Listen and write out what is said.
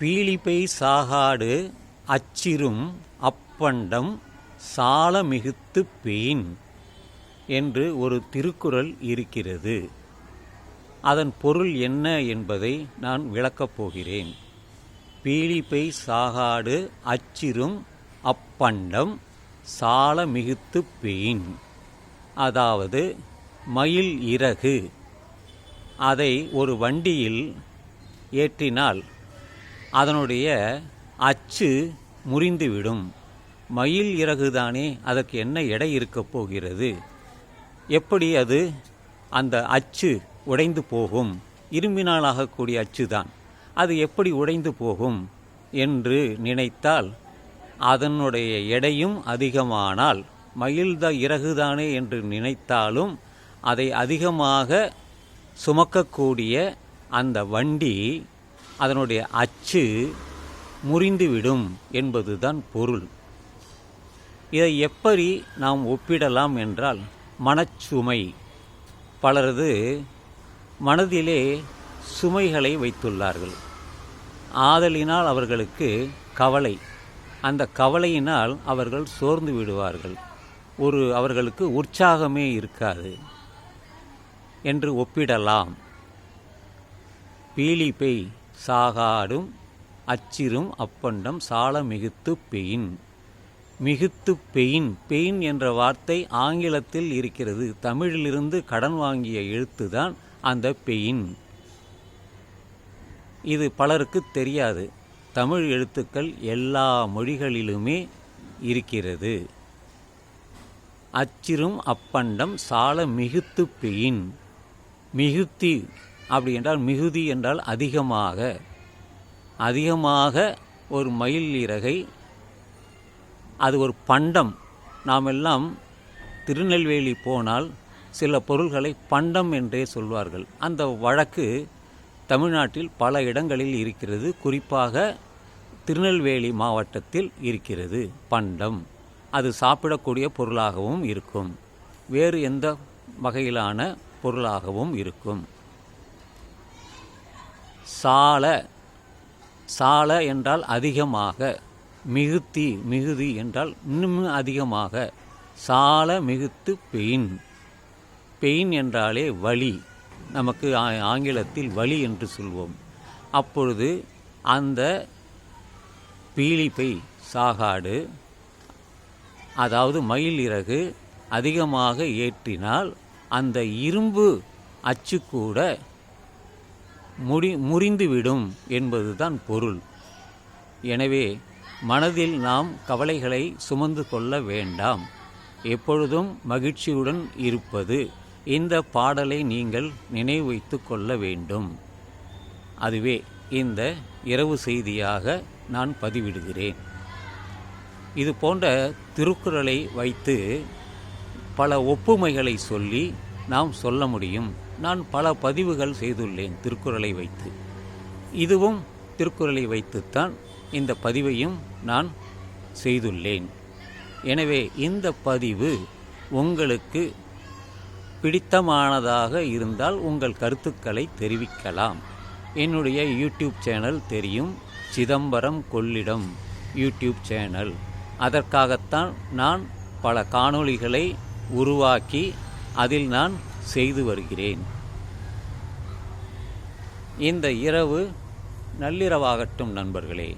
பீலிப்பை சாகாடு அச்சிரும் அப்பண்டம் சால மிகுத்து பெயின் என்று ஒரு திருக்குறள் இருக்கிறது. அதன் பொருள் என்ன என்பதை நான் விளக்கப் போகிறேன். பீலிப்பை சாகாடு அச்சிரும் அப்பண்டம் சால மிகுத்து பெயின் அதாவது மயில் இறகு. அதை ஒரு வண்டியில் ஏற்றினால் அதனுடைய அச்சு முறிந்துவிடும். மயில் இறகுதானே அதற்கு என்ன எடை இருக்கப் போகிறது? எப்படி அது அந்த அச்சு உடைந்து போகும்? இரும்பினால் ஆகக்கூடிய அச்சு தான் அது எப்படி உடைந்து போகும் என்று நினைத்தால் அதனுடைய எடையும் அதிகமானால் மயில்த இறகுதானே என்று நினைத்தாலும் அதை அதிகமாக சுமக்கக்கூடிய அந்த வண்டி அதனுடைய அச்சு முறிந்துவிடும் என்பதுதான் பொருள். இதை எப்படி நாம் ஒப்பிடலாம் என்றால் மனச்சுமை. பலரது மனதிலே சுமைகளை வைத்துள்ளார்கள். ஆதலினால் அவர்களுக்கு கவலை. அந்த கவலையினால் அவர்கள் சோர்ந்து விடுவார்கள். ஒரு அவர்களுக்கு உற்சாகமே இருக்காது என்று ஒப்பிடலாம். பீலிப்பை சாகாடும் அச்சிரும் அப்பண்டம் சால மிகுத்து பெயின். மிகுத்து பெயின் பெயின் என்ற வார்த்தை ஆங்கிலத்தில் இருக்கிறது. தமிழிலிருந்து கடன் வாங்கிய எழுத்துதான் அந்த பெயின். இது பலருக்கு தெரியாது. தமிழ் எழுத்துக்கள் எல்லா மொழிகளிலுமே இருக்கிறது. அச்சிரும் அப்பண்டம் சால மிகுத்து பெயின். மிகுத்தி அப்படி என்றால் மிகுதி என்றால் அதிகமாக. அதிகமாக ஒரு மயில் இறகை அது ஒரு பண்டம். நாம் எல்லாம் திருநெல்வேலி போனால் சில பொருள்களை பண்டம் என்றே சொல்வார்கள். அந்த வழக்கு தமிழ்நாட்டில் பல இடங்களில் இருக்கிறது. குறிப்பாக திருநெல்வேலி மாவட்டத்தில் இருக்கிறது பண்டம். அது சாப்பிடக்கூடிய பொருளாகவும் இருக்கும். வேறு எந்த வகையிலான பொருளாகவும் இருக்கும். சால சால என்றால் அதிகமாக மிகுத்தி மிகுதி என்றால் இன்னும் அதிகமாக சால மிகுத்து பெயின். பெயின் என்றாலே வலி. நமக்கு ஆ- ஆங்கிலத்தில் வலி என்று சொல்வோம். அப்பொழுது அந்த பீலிப்பை சாகாடு அதாவது மயில் இறகு அதிகமாக ஏற்றினால் அந்த இரும்பு அச்சு கூட முடி முறிந்துவிடும் என்பதுதான் பொருள். எனவே மனதில் நாம் கவலைகளை சுமந்து கொள்ள வேண்டாம். எப்பொழுதும் மகிழ்ச்சியுடன் இருப்பது இந்த பாடலை நீங்கள் நினைவு வைத்து கொள்ள வேண்டும். அதுவே இந்த இரவு செய்தியாக நான் பதிவிடுகிறேன். இது போன்ற திருக்குறளை வைத்து பல ஒப்புமைகளை சொல்லி நாம் சொல்ல முடியும். நான் பல பதிவுகள் செய்துள்ளேன் திருக்குறளை வைத்து. இதுவும் திருக்குறளை வைத்துத்தான் இந்த பதிவையும் நான் செய்துள்ளேன். எனவே இந்த பதிவு உங்களுக்கு பிடித்தமானதாக இருந்தால் உங்கள் கருத்துக்களை தெரிவிக்கலாம். என்னுடைய யூடியூப் சேனல் தெரியும் சிதம்பரம் கொள்ளிடம் யூடியூப் சேனல். அதற்காகத்தான் நான் பல காணொளிகளை உருவாக்கி அதில் நான் செய்து வருகிறேன். இந்த இரவு நள்ளிரவாகட்டும் நண்பர்களே.